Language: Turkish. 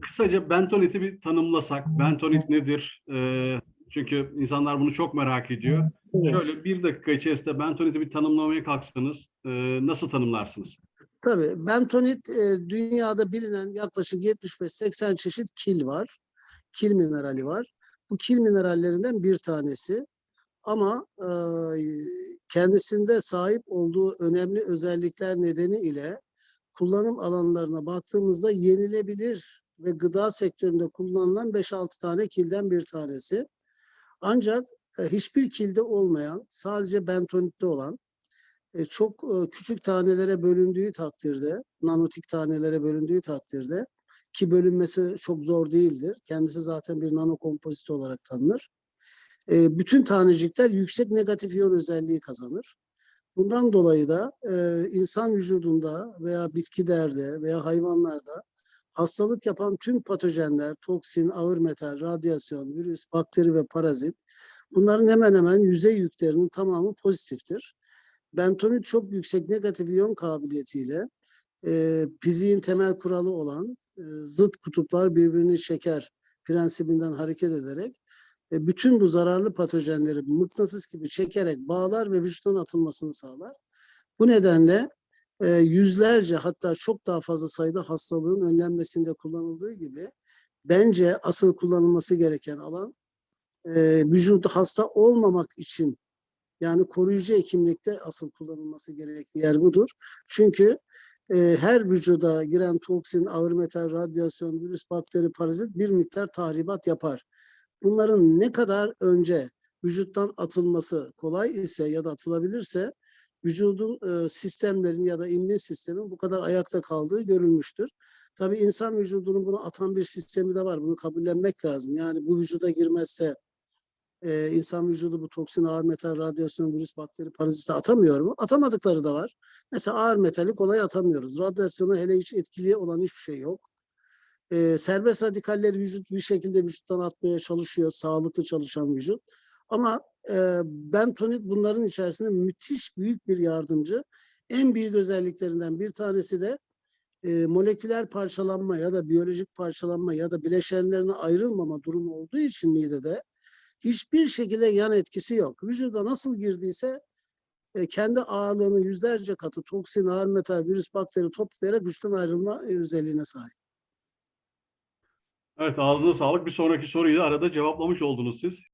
Kısaca bentoniti bir tanımlasak. Bentonit nedir? Ee, çünkü insanlar bunu çok merak ediyor. Evet. Şöyle bir dakika içerisinde bentoniti bir tanımlamaya kalksanız e, nasıl tanımlarsınız? Tabii bentonit e, dünyada bilinen yaklaşık 75-80 çeşit kil var. Kil minerali var. Bu kil minerallerinden bir tanesi. Ama e, kendisinde sahip olduğu önemli özellikler nedeniyle kullanım alanlarına baktığımızda yenilebilir ve gıda sektöründe kullanılan 5-6 tane kilden bir tanesi. Ancak e, hiçbir kilde olmayan, sadece bentonitte olan e, çok e, küçük tanelere bölündüğü takdirde, nanotik tanelere bölündüğü takdirde ki bölünmesi çok zor değildir. Kendisi zaten bir nanokompozit olarak tanınır. Bütün tanecikler yüksek negatif iyon özelliği kazanır. Bundan dolayı da e, insan vücudunda veya bitkilerde veya hayvanlarda hastalık yapan tüm patojenler, toksin, ağır metal, radyasyon, virüs, bakteri ve parazit bunların hemen hemen yüzey yüklerinin tamamı pozitiftir. Bentonit çok yüksek negatif iyon kabiliyetiyle e, fiziğin temel kuralı olan e, zıt kutuplar birbirini çeker prensibinden hareket ederek e, bütün bu zararlı patojenleri mıknatıs gibi çekerek bağlar ve vücuttan atılmasını sağlar. Bu nedenle e, yüzlerce hatta çok daha fazla sayıda hastalığın önlenmesinde kullanıldığı gibi bence asıl kullanılması gereken alan e, vücudu hasta olmamak için yani koruyucu hekimlikte asıl kullanılması gerektiği yer budur. Çünkü e, her vücuda giren toksin, ağır metal, radyasyon, virüs, bakteri, parazit bir miktar tahribat yapar. Bunların ne kadar önce vücuttan atılması kolay ise ya da atılabilirse vücudun e, sistemlerin ya da immün sistemin bu kadar ayakta kaldığı görülmüştür. Tabii insan vücudunun bunu atan bir sistemi de var. Bunu kabullenmek lazım. Yani bu vücuda girmezse e, insan vücudu bu toksin, ağır metal, radyasyon, virüs, bakteri, paraziti atamıyor mu? Atamadıkları da var. Mesela ağır metali kolay atamıyoruz. Radyasyona hele hiç etkili olan hiçbir şey yok. E, serbest radikalleri vücut bir şekilde vücuttan atmaya çalışıyor. Sağlıklı çalışan vücut. Ama e, bentonit bunların içerisinde müthiş büyük bir yardımcı. En büyük özelliklerinden bir tanesi de e, moleküler parçalanma ya da biyolojik parçalanma ya da bileşenlerine ayrılmama durumu olduğu için midede hiçbir şekilde yan etkisi yok. Vücuda nasıl girdiyse e, kendi ağırlığının yüzlerce katı toksin, ağır metal, virüs, bakteri toplayarak güçten ayrılma e, özelliğine sahip. Evet ağzına sağlık. Bir sonraki soruyu da arada cevaplamış oldunuz siz.